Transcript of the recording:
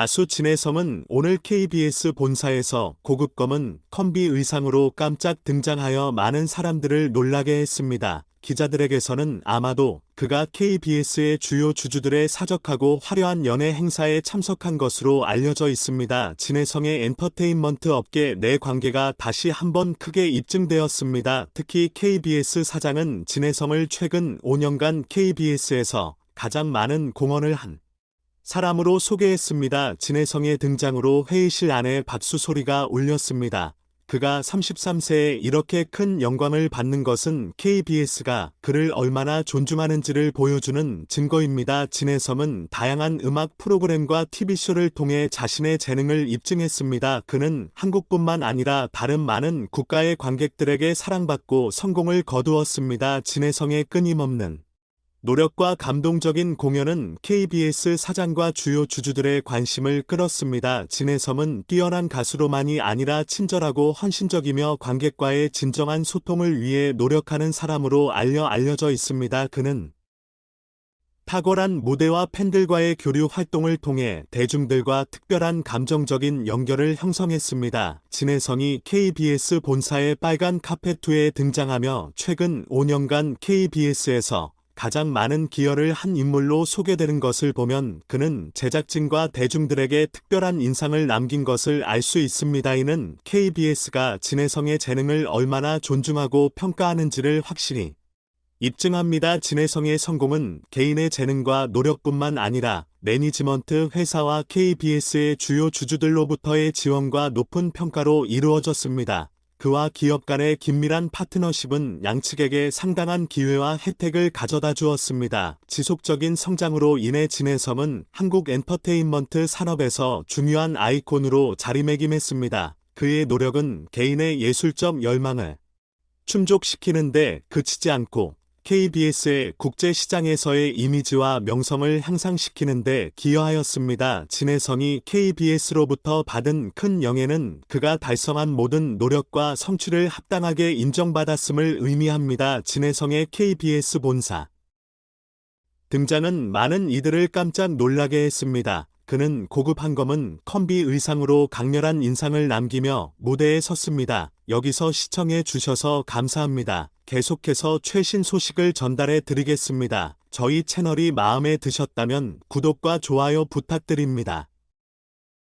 가수 진혜성은 오늘 KBS 본사에서 고급 검은 컴비 의상으로 깜짝 등장하여 많은 사람들을 놀라게 했습니다. 기자들에게서는 아마도 그가 KBS의 주요 주주들의 사적하고 화려한 연예 행사에 참석한 것으로 알려져 있습니다. 진혜성의 엔터테인먼트 업계 내 관계가 다시 한번 크게 입증되었습니다. 특히 KBS 사장은 진혜성을 최근 5년간 KBS에서 가장 많은 공헌을 한 사람으로 소개했습니다. 진혜성의 등장으로 회의실 안에 박수 소리가 울렸습니다. 그가 33세에 이렇게 큰 영광을 받는 것은 KBS가 그를 얼마나 존중하는지를 보여주는 증거입니다. 진혜성은 다양한 음악 프로그램과 TV쇼를 통해 자신의 재능을 입증했습니다. 그는 한국뿐만 아니라 다른 많은 국가의 관객들에게 사랑받고 성공을 거두었습니다. 진혜성의 끊임없는 노력과 감동적인 공연은 KBS 사장과 주요 주주들의 관심을 끌었습니다. 진혜섬은 뛰어난 가수로만이 아니라 친절하고 헌신적이며 관객과의 진정한 소통을 위해 노력하는 사람으로 알려 알려져 있습니다. 그는 탁월한 무대와 팬들과의 교류 활동을 통해 대중들과 특별한 감정적인 연결을 형성했습니다. 진혜성이 KBS 본사의 빨간 카페2에 등장하며 최근 5년간 KBS에서 가장 많은 기여를 한 인물로 소개되는 것을 보면 그는 제작진과 대중들에게 특별한 인상을 남긴 것을 알 수 있습니다. 이는 KBS가 진혜성의 재능을 얼마나 존중하고 평가하는지를 확실히 입증합니다. 진혜성의 성공은 개인의 재능과 노력뿐만 아니라 매니지먼트 회사와 KBS의 주요 주주들로부터의 지원과 높은 평가로 이루어졌습니다. 그와 기업 간의 긴밀한 파트너십은 양측에게 상당한 기회와 혜택을 가져다 주었습니다. 지속적인 성장으로 인해 진해섬은 한국 엔터테인먼트 산업에서 중요한 아이콘으로 자리매김했습니다. 그의 노력은 개인의 예술적 열망을 충족시키는데 그치지 않고 KBS의 국제시장에서의 이미지와 명성을 향상시키는데 기여하였습니다. 진혜성이 KBS로부터 받은 큰 영예는 그가 달성한 모든 노력과 성취를 합당하게 인정받았음을 의미합니다. 진혜성의 KBS 본사 등장은 많은 이들을 깜짝 놀라게 했습니다. 그는 고급 한검은 컴비 의상으로 강렬한 인상을 남기며 무대에 섰습니다. 여기서 시청해 주셔서 감사합니다. 계속해서 최신 소식을 전달해 드리겠습니다. 저희 채널이 마음에 드셨다면 구독과 좋아요 부탁드립니다.